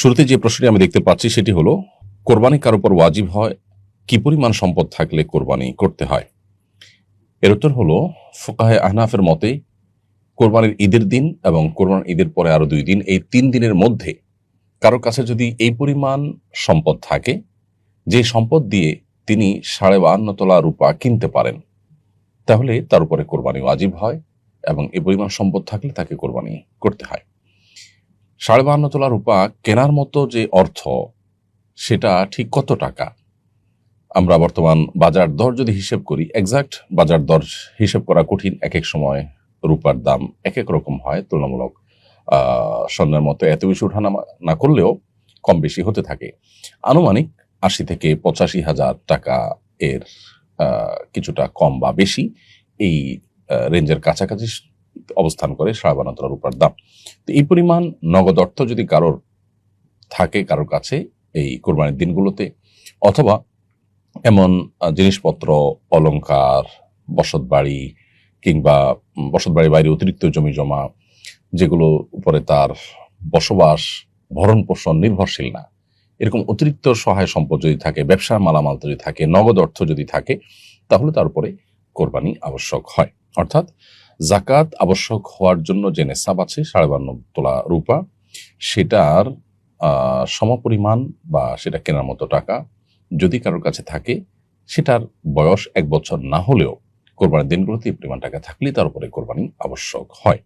শুরুতে যে প্রশ্নটি আমি দেখতে পাচ্ছি সেটি হলো, কোরবানি কার উপর ওয়াজিব হয়? কি পরিমাণ সম্পদ থাকলে কোরবানি করতে হয়? এর উত্তর হলো, ফোকাহে আহনাফের মতে, কোরবানির ঈদের দিন এবং কোরবানির ঈদের পরে আরও দুই দিন, এই তিন দিনের মধ্যে কারও কাছে যদি এই পরিমাণ সম্পদ থাকে, যে সম্পদ দিয়ে তিনি সাড়ে বাহান্ন তোলা রূপা কিনতে পারেন, তাহলে তার উপরে কোরবানি ওয়াজিব হয় এবং এই পরিমাণ সম্পদ থাকলে তাকে কোরবানি করতে হয়। সাড়ে বাহান্ন তোলা রূপা কেনার মতো যে অর্থ, সেটা ঠিক কত টাকা? আমরা বর্তমান বাজার দর যদি হিসেব করি এক্সাক্ট বাজার দর হিসেব করা কঠিন এক এক সময় রূপার দাম এক এক রকম হয় তুলনামূলক। স্বর্ণের মতো এত বেশি ওঠানামা না করলেও কম বেশি হতে থাকে। আনুমানিক আশি থেকে পঁচাশি হাজার টাকা এর কিছুটা কম বা বেশি এই রেঞ্জের কাছাকাছি অবস্থান করে তোলা রূপার দাম। তো এই পরিমাণ নগদ অর্থ যদি কারোর থাকে, কারোর কাছে এই কোরবানির দিনগুলোতে, অথবা এমন জিনিসপত্র, অলংকার, বসত বাড়ি কিংবা বসত বাড়ির বাইরে অতিরিক্ত জমি জমা, যেগুলো উপরে তার বসবাস, ভরণ পোষণ নির্ভরশীল না, এরকম অতিরিক্ত সহায় সম্পদ যদি থাকে ব্যবসার মালামাল যদি থাকে, নগদ অর্থ যদি থাকে, তাহলে তার উপরে কোরবানি আবশ্যক হয়। অর্থাৎ জাকাত আবশ্যক হওয়ার জন্য যে নেশাব আছে, সাড়ে বান্ন তোলা রূপা, সেটার সমপরিমাণ বা সেটা কেনার মতো টাকা যদি কারোর কাছে থাকে, সেটার বয়স এক বছর না হলেও কোরবানির দিনগুলোতে এই পরিমাণ টাকা থাকলে তার উপরে কোরবানি আবশ্যক হয়।